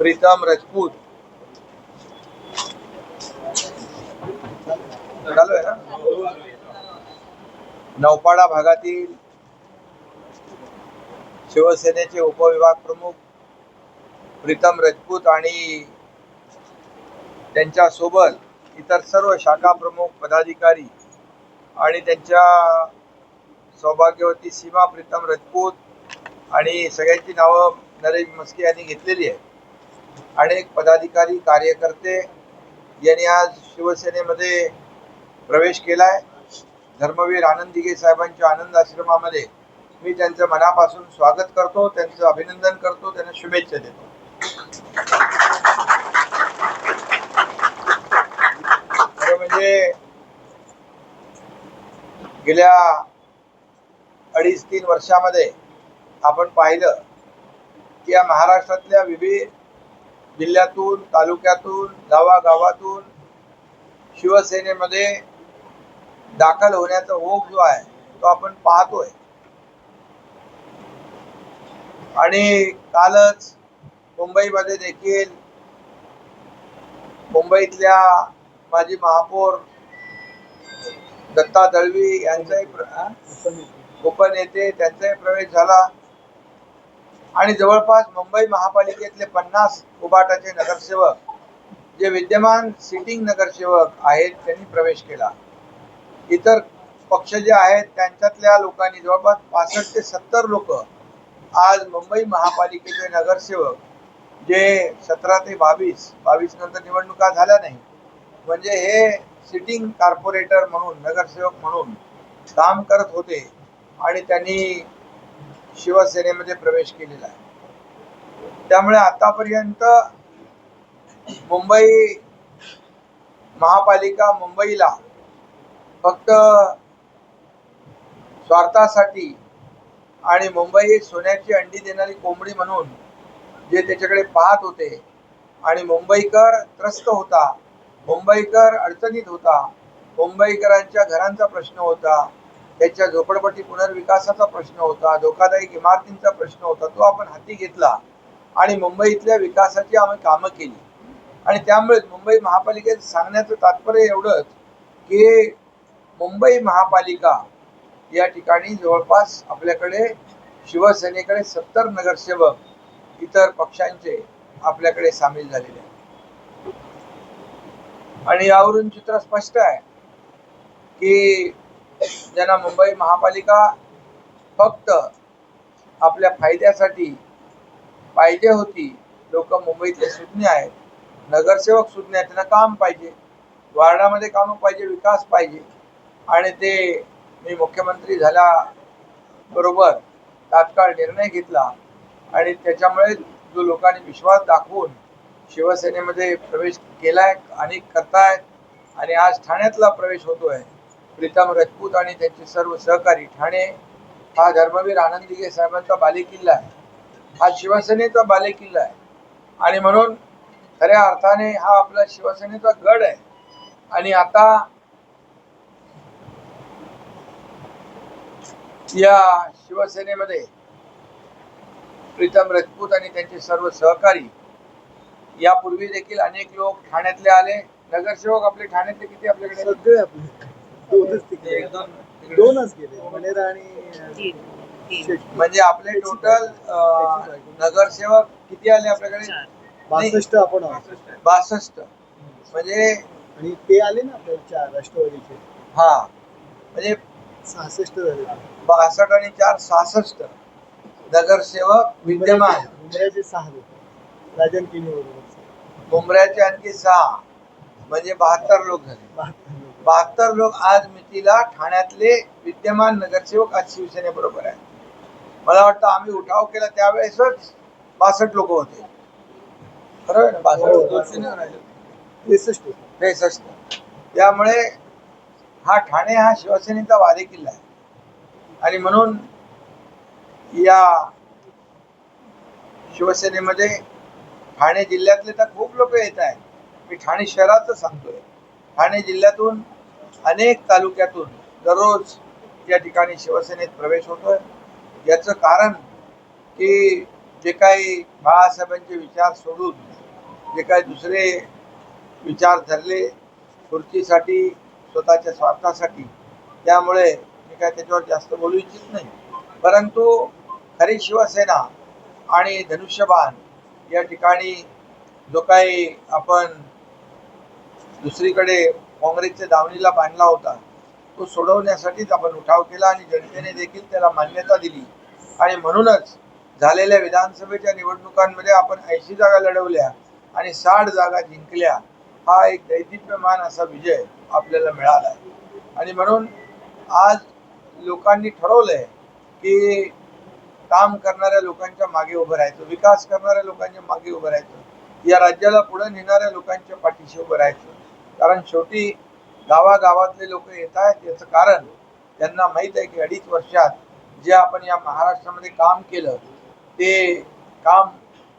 प्रीतम राजपूत. चालू आहे ना? नौपाडा भागातील शिवसेनेचे उपविभाग प्रमुख प्रीतम राजपूत आणि त्यांच्यासोबत इतर सर्व शाखा प्रमुख पदाधिकारी आणि त्यांच्या सौभाग्यवती सीमा प्रीतम राजपूत आणि सगळ्यांची नावं नरेश मस्के यांनी घेतलेली आहे अनेक पदाधिकारी कार्यकर्ते यांनी आज शिवसेनेमध्ये प्रवेश केला आहे धर्मवीर आनंद दिघे साहेबांच्या आनंद आश्रमामध्ये मी त्यांचं मनापासून स्वागत करतो त्यांचं अभिनंदन करतो त्यांना शुभेच्छा देतो. खरं म्हणजे गेल्या अडीच तीन वर्षामध्ये आपण पाहिलं की या महाराष्ट्रातल्या विविध जिल्ह्यातून तालुक्यातून गावागावातून शिवसेनेमध्ये दाखल होण्याचा ओघ जो आहे तो आपण पाहतोय. आणि कालच मुंबईमध्ये देखील मुंबईतल्या माजी महापौर दत्ता दळवी यांचाही? उपनेते त्यांचाही प्रवेश झाला. आणि जवळपास मुंबई महापालिकेतले पन्नास उबाटाचे नगरसेवक जे विद्यमान सिटिंग नगरसेवक आहेत त्यांनी प्रवेश केला. इतर पक्ष जे आहेत त्यांच्यातल्या लोकांनी जवळपास पासष्ट ते सत्तर लोक आज मुंबई महापालिकेचे नगरसेवक जे सतरा ते बावीस बावीस नंतर निवडणुका झाल्या नाही. म्हणजे हे सिटिंग कॉर्पोरेटर म्हणून नगरसेवक म्हणून काम करत होते. आणि त्यांनी शिवसेनेमध्ये प्रवेश केलेला आहे. त्यामुळे आतापर्यंत मुंबई महापालिका मुंबईला फक्त स्वार्थासाठी आणि मुंबई ही सोन्याची अंडी देणारी कोंबडी म्हणून जे त्याच्याकडे पाहत होते आणि मुंबईकर त्रस्त होता मुंबईकर अडचणीत होता मुंबईकरांच्या घरांचा प्रश्न होता त्यांच्या झोपडपट्टी पुनर्विकासाचा प्रश्न होता धोकादायक इमारतींचा प्रश्न होता तो आपण हाती घेतला आणि मुंबईतल्या विकासाची आम्ही कामं केली. आणि त्यामुळेच मुंबई महापालिकेत सांगण्याचं तात्पर्य एवढंच की मुंबई महापालिका या ठिकाणी जवळपास आपल्याकडे शिवसेनेकडे सत्तर नगरसेवक इतर पक्षांचे आपल्याकडे सामील झालेले आहेत. आणि यावरून चित्र स्पष्ट आहे की ज्यांना मुंबई महापालिका फक्त आपल्या फायद्यासाठी पाहिजे होती लोक मुंबईतले सुज्ञ आहेत. नगरसेवक सुज्ञ आहेत त्यांना काम पाहिजे. वार्डामध्ये कामं पाहिजे विकास पाहिजे. आणि ते मी मुख्यमंत्री झाल्याबरोबर तात्काळ निर्णय घेतला. आणि त्याच्यामुळे जो लोकांनी विश्वास दाखवून शिवसेनेमध्ये प्रवेश केला आहे आणि करतायत आणि आज ठाण्यातला प्रवेश होतोय प्रीतम राजपूत आणि त्यांचे सर्व सहकारी ठाणे हा धर्मवीर आनंद साहेबांचा बालेकिल्ला आहे. हा शिवसेनेचा बालेकिल्ला आहे. आणि म्हणून खऱ्या अर्थाने हा आपला शिवसेनेचा गड आहे. आणि आता या शिवसेनेमध्ये प्रीतम राजपूत आणि त्यांचे सर्व सहकारी यापूर्वी देखील अनेक लोक ठाण्यातले आले. नगरसेवक आपले ठाण्यातले किती आपल्याकडे? सगळे आपले. दोनच तिकडे. दोनच गेले मनेरा आणि. म्हणजे आपले टोटल नगरसेवक किती आले आपल्याकडे? बासष्ट आपण. बासष्ट. म्हणजे आणि ते आले ना आपले चार राष्ट्रवादीचे. हा. म्हणजे सहासष्ट झाले. बासष्ट आणि चार सहासष्ट. नगरसेवक विद्यमान. मुंबईचे सहा लोक. राजन किनी बरोबर मुंबऱ्याचे आणखी सहा. म्हणजे बहात्तर लोक झाले. बहात्तर. बहात्तर लोक आज मितीला ठाण्यातले विद्यमान नगरसेवक आज शिवसेनेबरोबर आहे मला वाटतं आम्ही उठाव केला त्यावेळेसच बासष्ट लोक होते. आहे ना. बासष्ट. त्रेसष्ट. त्यामुळे हा ठाणे हा शिवसेनेचा वादे किल्ला आहे. आणि म्हणून या शिवसेनेमध्ये ठाणे जिल्ह्यातले तर खूप लोक येत आहेत. मी ठाणे शहराचं सांगतोय. ठाणे जिल्ह्यातून अनेक तालुक्यातून दररोज या ठिकाणी शिवसेनेत प्रवेश होतोय. याचं कारण की जे काही बाळासाहेबांचे विचार सोडून जे काही दुसरे विचार धरले खुर्चीसाठी स्वतःच्या स्वार्थासाठी त्यामुळे मी काय त्याच्यावर जास्त बोलू इच्छित नाही. परंतु खरी शिवसेना आणि धनुष्यबाण या ठिकाणी जो काही आपण दुसरीकडे काँग्रेसच्या दावणीला बांधला होता. तो सोडवण्यासाठीच आपण उठाव केला आणि जनतेने देखील त्याला मान्यता दिली. आणि म्हणूनच झालेल्या विधानसभेच्या निवडणुकांमध्ये आपण ऐंशी जागा लढवल्या आणि साठ जागा जिंकल्या. हा एक दैदिप्यमान असा विजय आपल्याला मिळाला. आहे आणि म्हणून आज लोकांनी ठरवलंय की काम करणाऱ्या लोकांच्या मागे उभं राहायचं विकास करणाऱ्या लोकांच्या मागे उभं राहायचं या राज्याला पुढे नेणाऱ्या लोकांच्या पाठीशी उभं राहायचं. कारण शेवटी गावागावातले लोक येत आहेत याचं कारण त्यांना माहीत आहे की अडीच वर्षात जे आपण या महाराष्ट्रामध्ये काम केलं ते काम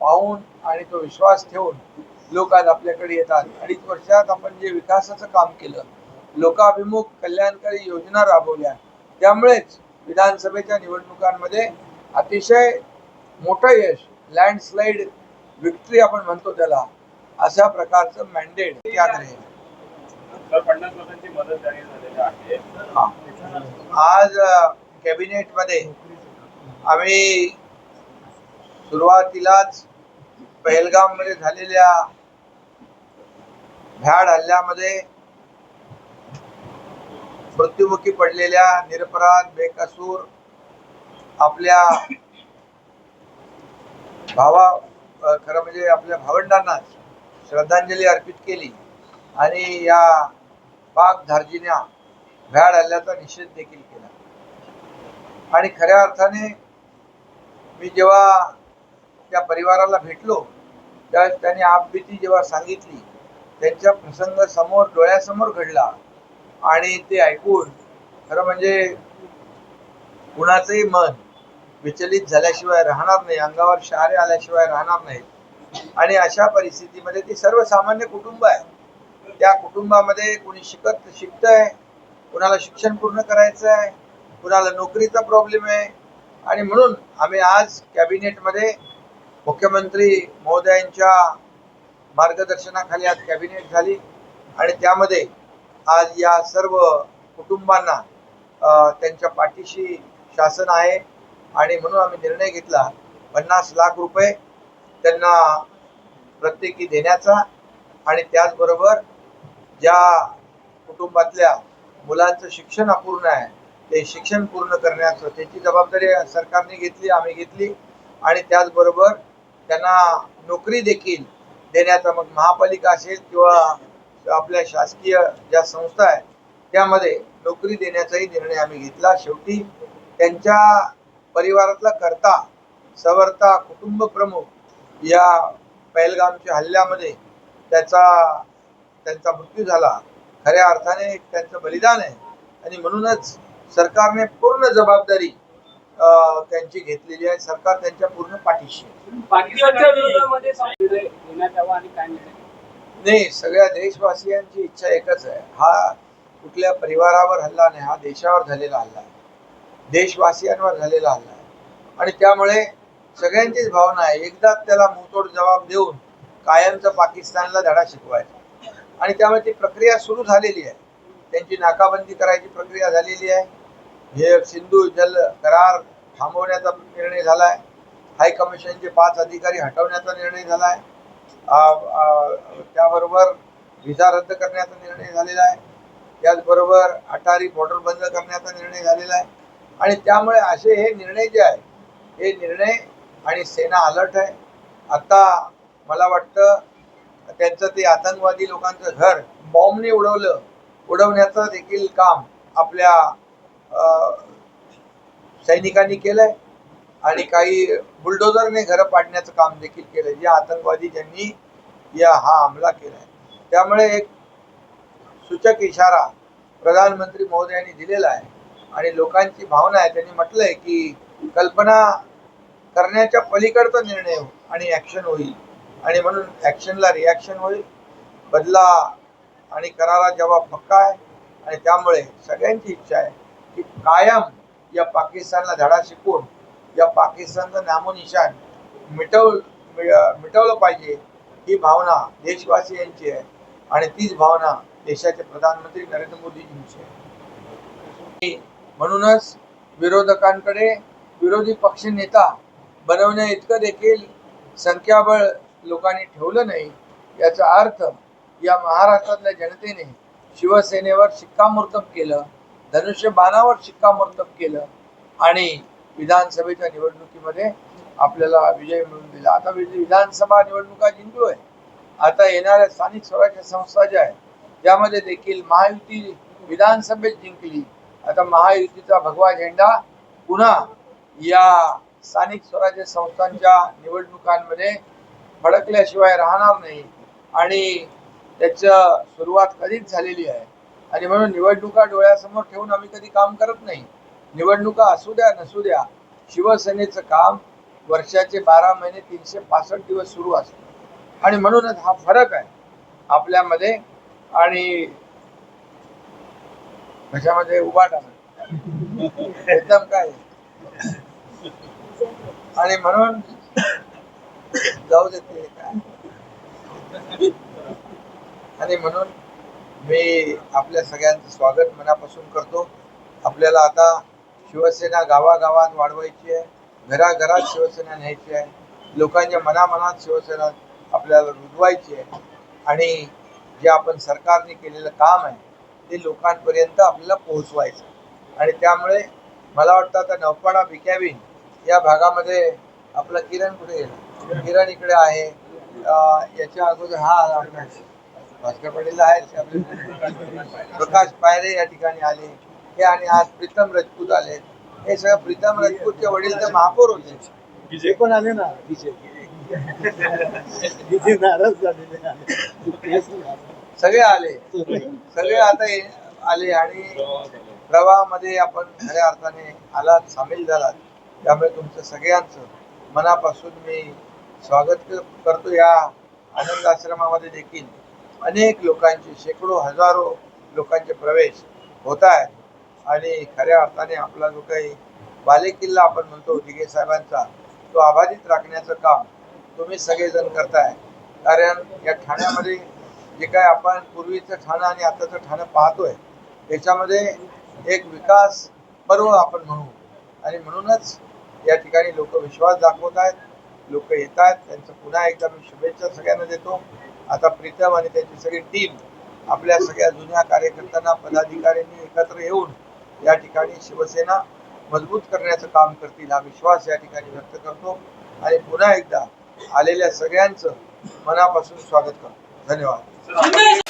पाहून आणि तो विश्वास ठेवून लोक आज आपल्याकडे येतात. अडीच वर्षात आपण जे विकासाचं काम केलं लोकाभिमुख कल्याणकारी योजना राबवल्या त्यामुळेच विधानसभेच्या निवडणुकांमध्ये अतिशय मोठं यश लँडस्लाईड विक्ट्री आपण म्हणतो त्याला अशा प्रकारचं मॅन्डेट त्यात आज कॅबिनेटमध्ये आम्ही सुरुवातीलाच पहलगाममध्ये झालेल्या भ्याड हल्ल्यामध्ये मृत्युमुखी पडलेल्या निरपराध बेकसूर आपल्या भावा खरं म्हणजे आपल्या भावंडांनाच श्रद्धांजली अर्पित केली आणि या बाग धार्जिन्या भ्याड हल्ल्याचा निषेध देखील केला. आणि खऱ्या अर्थाने मी जेव्हा त्या परिवाराला भेटलो त्यावेळेस त्यांनी आपबीती जेव्हा सांगितली त्यांच्या प्रसंग समोर डोळ्यासमोर घडला. आणि ते ऐकून खरं म्हणजे कुणाचंही मन विचलित झाल्याशिवाय राहणार नाही अंगावर शहारे आल्याशिवाय राहणार नाहीत आणि अशा परिस्थितीमध्ये ती सर्वसामान्य कुटुंब आहे. त्या कुटुंबामध्ये कोणी शिकत शिकतंय कुणाला शिक्षण पूर्ण करायचं आहे कुणाला नोकरीचा प्रॉब्लेम आहे. आणि म्हणून आम्ही आज कॅबिनेटमध्ये मुख्यमंत्री महोदयांच्या मार्गदर्शनाखाली आज कॅबिनेट झाली. आणि त्यामध्ये आज या सर्व कुटुंबांना त्यांच्या पाठीशी शासन आहे. आणि म्हणून आम्ही निर्णय घेतला पन्नास लाख रुपये त्यांना प्रत्येकी देण्याचा. आणि त्याचबरोबर ज्या कुटुंबातल्या मुलांचं शिक्षण अपूर्ण आहे ते शिक्षण पूर्ण करण्याचं त्याची जबाबदारी सरकारने घेतली आम्ही घेतली. आणि त्याचबरोबर त्यांना नोकरी देखील देण्याचा मग महापालिका असेल किंवा आपल्या शासकीय ज्या संस्था आहेत त्यामध्ये नोकरी देण्याचाही निर्णय आम्ही घेतला. शेवटी त्यांच्या परिवारातला करता सवर्ता कुटुंब प्रमुख या पहलगामच्या हल्ल्यामध्ये त्याचा त्यांचा मृत्यू झाला. खऱ्या अर्थाने एक त्यांचं बलिदान आहे. आणि म्हणूनच सरकारने पूर्ण जबाबदारी त्यांची घेतलेली आहे. सरकार त्यांच्या पूर्ण पाठीशी नाही सगळ्या देशवासियांची इच्छा एकच आहे. हा कुठल्या परिवारावर हल्ला नाही हा देशावर झालेला हल्ला आहे. देशवासियांवर झालेला हल्ला आहे. आणि त्यामुळे सगळ्यांचीच भावना आहे एकदा त्याला मुंहतोड जबाब देऊन कायमचा पाकिस्तानला धडा शिकवायचा. आणि त्यामुळे ती प्रक्रिया सुरू झालेली आहे. त्यांची नाकाबंदी करायची प्रक्रिया झालेली आहे. हे सिंधू जल करार थांबवण्याचा निर्णय झाला आहे हाय कमिशनचे पाच अधिकारी हटवण्याचा निर्णय झाला आहे त्याबरोबर व्हिसा रद्द करण्याचा निर्णय झालेला आहे. त्याचबरोबर अटारी बॉर्डर बंद करण्याचा निर्णय झालेला आहे. आणि त्यामुळे असे हे निर्णय जे आहे हे निर्णय आणि सेना अलर्ट आहे. आता मला वाटतं त्यांचं ते आतंकवादी लोकांचं घर बॉम्बने उडवलं. उडवण्याचं देखील काम आपल्या सैनिकांनी केलंय. आणि काही बुलडोझरने घरं पाडण्याचं काम देखील केलंय. जे आतंकवादी ज्यांनी या हा हमला केलाय. त्यामुळे एक सूचक इशारा प्रधानमंत्री महोदयांनी दिलेला आहे. आणि लोकांची भावना आहे. त्यांनी म्हटलंय की कल्पना करण्याच्या पलीकडचा निर्णय आणि ॲक्शन होईल. आणि म्हणून ॲक्शनला रिॲक्शन होईल बदला आणि करारा जेव्हा पक्का आहे. आणि त्यामुळे सगळ्यांची इच्छा आहे की कायम या पाकिस्तानला धडा शिकवून या पाकिस्तानचं नामोनिशान मिटव मिटवलं पाहिजे ही भावना देशवासियांची आहे. आणि तीच भावना देशाचे प्रधानमंत्री नरेंद्र मोदीजींची आहे. म्हणूनच विरोधकांकडे विरोधी पक्ष नेता बनवण्या इतकं देखील संख्याबळ लोकांनी ठेवलं नाही याचा अर्थ या महाराष्ट्रातल्या जनतेने शिवसेनेवर शिक्कामोर्तब केलं धनुष्यबाणावर शिक्कामोर्तब केलं आणि विधानसभेच्या निवडणुकीमध्ये आपल्याला विजय मिळवून दिला. आता विधानसभा निवडणुका जिंकलो आहे. आता येणाऱ्या स्थानिक स्वराज्य संस्था ज्या आहेत त्यामध्ये देखील महायुती विधानसभेत जिंकली. आता महायुतीचा भगवा झेंडा पुन्हा या स्थानिक स्वराज्य संस्थांच्या निवडणुकांमध्ये फडकल्याशिवाय राहणार नाही. आणि त्याचं सुरुवात कधीच झालेली आहे. आणि म्हणून निवडणुका डोळ्यासमोर ठेवून आम्ही कधी काम करत नाही. निवडणुका असू द्या नसू द्या शिवसेनेचं काम वर्षाचे बारा महिने तीनशे पासष्ट दिवस सुरू असतो. आणि म्हणूनच हा फरक आहे आपल्यामध्ये आणि कशामध्ये उभाटा एकदम काय? आणि म्हणून जाऊ देते काय. आणि म्हणून मी आपल्या सगळ्यांचं स्वागत मनापासून करतो. आपल्याला आता शिवसेना गावागावात वाढवायची आहे घराघरात शिवसेना न्यायची आहे लोकांच्या मनामनात शिवसेना आपल्याला रुजवायची आहे. आणि जे आपण सरकारने केलेलं काम आहे ते लोकांपर्यंत आपल्याला पोहोचवायचं आणि त्यामुळे मला वाटतं आता नवपाडा बिक्यावीन या भागामध्ये आपला किरण कुठे गेला? किरण इकडे आहे. याच्या अगोदर हा आपला. भास्कर पाटील आहेत आपले. प्रकाश पायरे या ठिकाणी आले. हे आणि आज प्रीतम राजपूत आले. हे सगळं प्रीतम राजपूतचे वडील तर महापौर होते. पण आले ना? तिथे नाराज झालेले आहे. सगळे आले. सगळे आता आले आणि प्रवाहामध्ये आपण खऱ्या अर्थाने आलात सामील झालात. त्यामुळे तुमचं सगळ्यांचं मनापासून मी स्वागत करतो या आनंद आश्रमामध्ये देखील. अनेक लोकांचे शेकडो हजारो लोकांचे प्रवेश होत आहेत. आणि खऱ्या अर्थाने आपला जो काही बालेकिल्ला आपण म्हणतो दिघे साहेबांचा तो अबाधित राखण्याचं काम तुम्ही सगळेजण करताय. कारण या ठाण्यामध्ये जे काय आपण पूर्वीचं ठाणं आणि आताचं ठाणं पाहतोय त्याच्यामध्ये एक विकास पर्व आपण म्हणू. आणि म्हणूनच या ठिकाणी लोक विश्वास दाखवत आहेत. लोक येत आहेत त्यांचं पुन्हा एकदा मी शुभेच्छा सगळ्यांना देतो. आता प्रीतम आणि त्याची सगळी टीम आपल्या सगळ्या जुन्या कार्यकर्त्यांना पदाधिकाऱ्यांनी एकत्र येऊन या ठिकाणी शिवसेना मजबूत करण्याचं काम करतील हा विश्वास या ठिकाणी व्यक्त करतो. आणि पुन्हा एकदा आलेल्या सगळ्यांचं मनापासून स्वागत करतो. धन्यवाद.